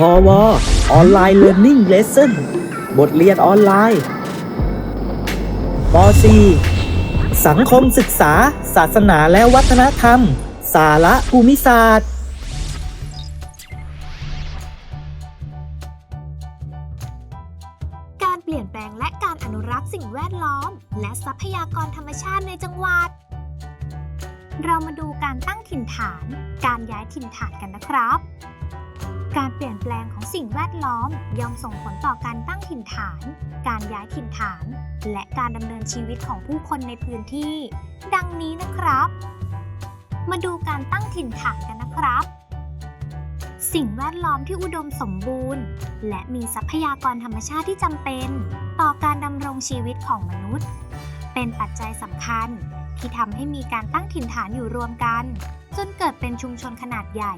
พอวออนไลน์เรียน i ิ g งเลสเซ่นบทเรียนออนไลน์ป .4 สังคมศึกษา ศาสนาและวัฒนธรรม สาระภูมิศาสตร์การเปลี่ยนแปลงและการอนุรักษ์สิ่งแวดล้อม และทรัพยากรธรรมชาติในจังหวัด เรามาดูการตั้งถิ่นฐาน การย้ายถิ่นฐานกันนะครับ การเปลี่ยนแปลงของสิ่งแวดล้อมย่อมส่งผลต่อการตั้งถิ่นฐาน การย้ายถิ่นฐาน และการดำเนินชีวิตของผู้คนในพื้นที่ ดังนี้นะครับ มาดูการตั้งถิ่นฐานกันนะครับ สิ่งแวดล้อมที่อุดมสมบูรณ์ และมีทรัพยากรธรรมชาติที่จำเป็น ต่อการดำรงชีวิตของมนุษย์ เป็นปัจจัยสำคัญ ที่ทำให้มีการตั้งถิ่นฐานอยู่รวมกัน จนเกิดเป็นชุมชนขนาดใหญ่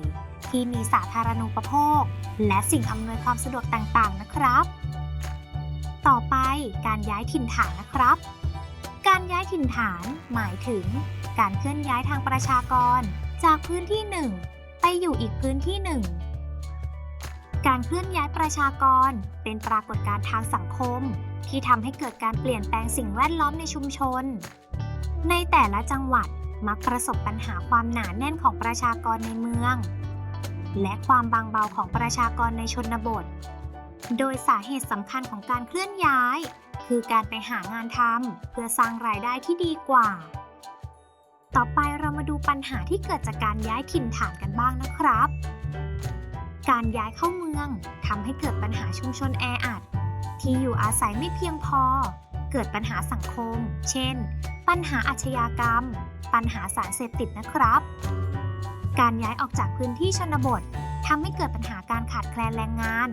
ที่มีสาธารณูปโภค และสิ่งอำนวยความสะดวกต่างๆนะครับ ต่อไปการย้ายถิ่นฐานนะครับ การย้ายถิ่นฐานหมายถึง การเคลื่อนย้ายทางประชากร จากพื้นที่หนึ่งไปอยู่อีกพื้นที่หนึ่งการเคลื่อนย้ายประชากร เป็นปรากฏการณ์ทางสังคม ที่ทำให้เกิดการเปลี่ยนแปลงสิ่งแวดล้อมในชุมชน ในแต่ละจังหวัดมักประสบปัญหาความหนาแน่นของประชากรในเมือง และความบางเบาของประชากรในชนบท โดยสาเหตุสำคัญของการเคลื่อนย้าย คือการไปหางานทำเพื่อสร้างรายได้ที่ดีกว่า ต่อไปเรามาดูปัญหาที่เกิดจากการย้ายถิ่นฐานกันบ้างนะครับ การย้ายเข้าเมืองทำให้เกิดปัญหาชุมชนแออัดที่อยู่อาศัยไม่เพียงพอ เกิดปัญหาสังคม เช่น ปัญหาอาชญากรรม ปัญหาสารเสพติดนะครับ การย้ายออกจากพื้นที่ชนบททำให้เกิดปัญหาการขาดแคลนแรงงาน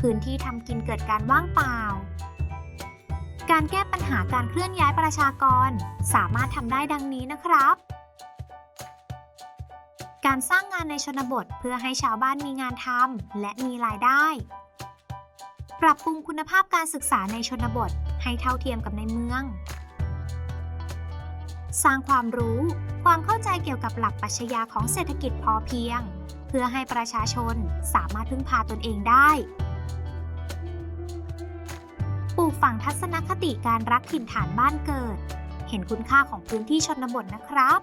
พื้นที่ทำกินเกิดการว่างเปล่า การแก้ปัญหาการเคลื่อนย้ายประชากร สามารถทำได้ดังนี้นะครับ การสร้างงานในชนบทเพื่อให้ชาวบ้านมีงานทำและมีรายได้ ปรับปรุงคุณภาพการศึกษาในชนบทให้เท่าเทียมกับในเมือง สร้างความรู้ ความเข้าใจเกี่ยวกับหลักปรัชญาของเศรษฐกิจพอเพียง เพื่อให้ประชาชนสามารถพึ่งพาตนเองได้ ปลูกฝังทัศนคติการรักถิ่นฐานบ้านเกิด เห็นคุณค่าของพื้นที่ชนบทนะครับ